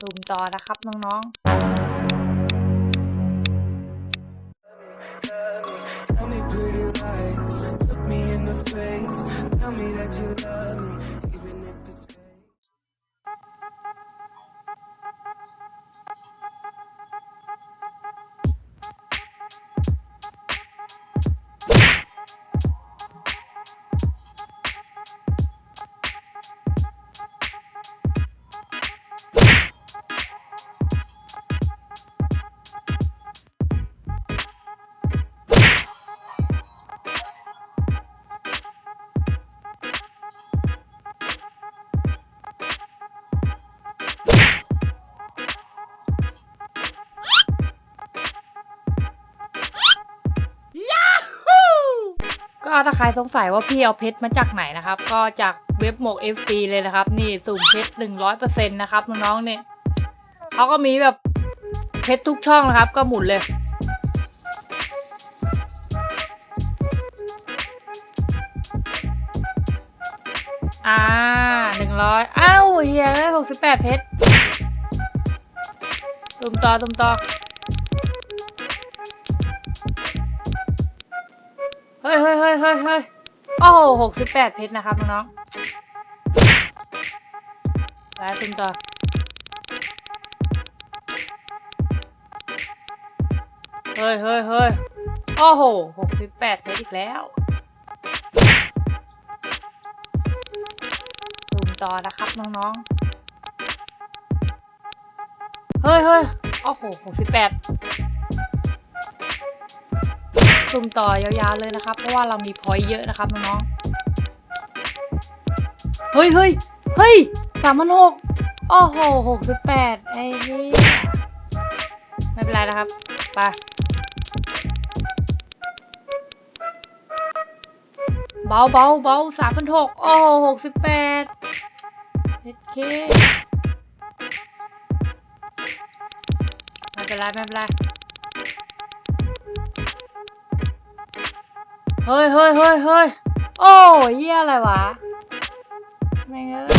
ซูมต่อนะครับน้อง Tell ก็ถ้าใครสงสัยว่าพี่เอาเพชรมาจากไหนนะครับ ก็จากเว็บหมก FC เลยนะครับ นี่สุ่มเพชรหนึ่งร้อยเปอร์เซ็นต์นะครับน้องๆเนี่ยเขาก็มีแบบเพชรทุกช่องนะครับ ก็หมุนเลยอ่าหนึ่งร้อยอ้าวเฮียได้หกสิบแปดเพชรตุ่มต่อตุ่มต่อ ฮ้ยเฮ้ยเฮ้ยเฮ้ยเฮ้ยโอ้โหหกสิบแปดเพชรนะครับน้องๆแล้วตุ่มต่อเฮ้ยเฮ้ยเฮ้ยโอ้โหหกสิบแปดเพชรอีกแล้วซูมต่อนะครับน้องๆ เฮ้ยเฮ้ยโอ้โหหกสิบแปด ซูมต่อยาวๆเลยนะครับ เพราะว่าเรามีพอยต์เยอะนะครับน้องๆเฮ้ยเฮ้ยเฮ้ยสามพันหกโอ้โหหกสิบแปดไอ้เหี้ยไม่เป็นไรนะครับ ไปเบาเบาเบาสามพันหกโอ้หกสิบแปดเอเคไม่เป็นไรไม่เป็นไร เฮ้ยเฮ้ยเฮ้ยเฮ้ยโอ้ยเหี้ยอะไรวะแม่งเอ้ย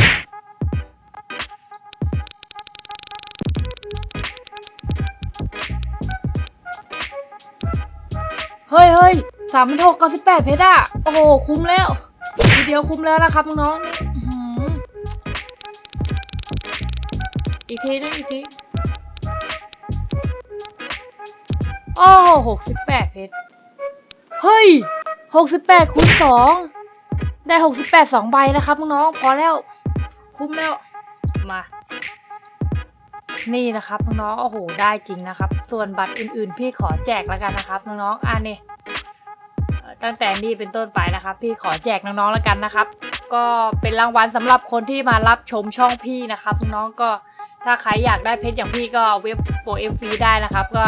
เฮ้ยเฮ้ยสามพันหกเก้าสิบแปดเพชรอะโอ้โห คุ้มแล้ว ทีเดียวคุ้มแล้วนะครับน้องๆนี่อื้อหืออีกทีนะอีกทีโอ้โหหกสิบแปดเพชร เฮ้ย หกสิบแปดคูณสองได้หกสิบแปดสองใบนะครับน้องๆพอแล้ว คุ้มแล้ว มา นี่นะครับน้องๆโอ้โห ได้จริงนะครับ ส่วนบัตรอื่นๆ พี่ขอแจกแล้วกันนะครับน้องๆอ่านี่ตั้งแต่นี้เป็นต้นไปนะครับ พี่ขอแจกน้องๆแล้วกันนะครับ ก็เป็นรางวัลสำหรับคนที่มารับชมช่องพี่นะครับ น้องก็ถ้าใครอยากได้เพชรอย่างพี่ก็เว็บโปรเอฟฟีได้นะครับ ก็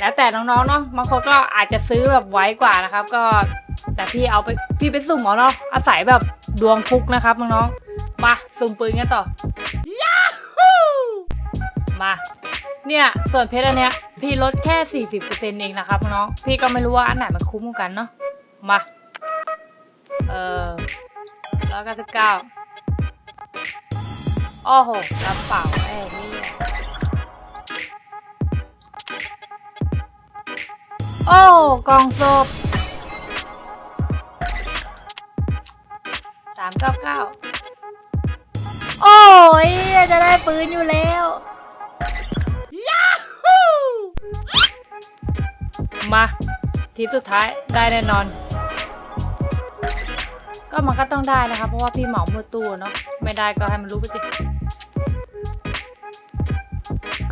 แล้วแต่น้องๆเนาะบางคนก็อาจจะซื้อแบบไว้กว่านะครับ ก็แต่พี่เอาไปพี่ไปสุ่มเอาเนาะอาศัยแบบดวงฟุกนะครับน้องๆมาสุ่มปืนกันต่อ มา เนี่ยส่วนเพชรอันเนี้ยพี่ลดแค่ 40%เองนะครับน้องพี่ก็ไม่รู้ว่าอันไหนมันคุ้มกันเนาะมาเออร้อยเก้าสิบเก้าโอ้โหกระเป๋าไอ้เอ้ กองศพสามเก้าเก้าโอ้ยจะได้ปืนอยู่แล้วมาทีสุดท้ายได้แน่นอน ก็มันก็ต้องได้นะคะเพราะว่าพี่เหมาหมดตู้เนาะไม่ได้ก็ให้มันรู้ไปสิ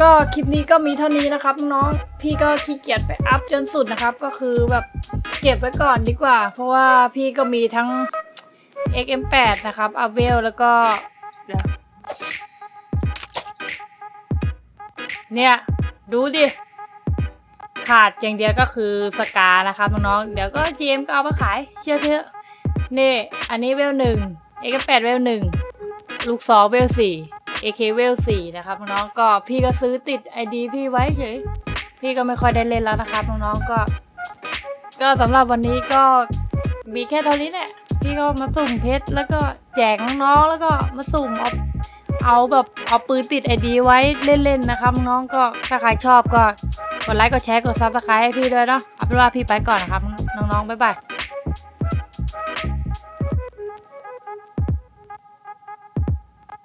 ก็คลิปนี้ก็มีเท่านี้นะครับน้องพี่ก็ขี้เกียจไปอัพจนสุดนะครับ ก็คือแบบเก็บไว้ก่อนดีกว่า เพราะว่าพี่ก็มีทั้ง XM8 นะครับอ v เวลแล้วก็เนี่ย ดูดิ ขาดอย่างเดียวก็คือสกานะครับน้องๆเดี๋ยวก็ GM ก็เอามาขายเชื่อเถอะนี่ อันนี้เวลหนึ่ง X8 เวลหนึ่งลูกซองเวลสี่ AK เวลสี่นะครับน้องๆก็พี่ก็ซื้อติด ID พี่ไว้เฉย พี่ก็ไม่ค่อยได้เล่นแล้วนะครับน้องๆก็ ก็สำหรับวันนี้ก็มีแค่เท่านี้แหละพี่ก็มาสุ่มเพชรแล้วก็แจกน้องๆแล้วก็มาสุ่มเอาเอาแบบเอาปืนติดไอดีไว้เล่นๆนะครับน้องก็ถ้าใครชอบก็กดไลค์กดแชร์กดซับสไครต์ให้พี่ด้วยเนาะเอาเป็นว่าพี่ไปก่อนนะครับน้องๆบ๊ายบาย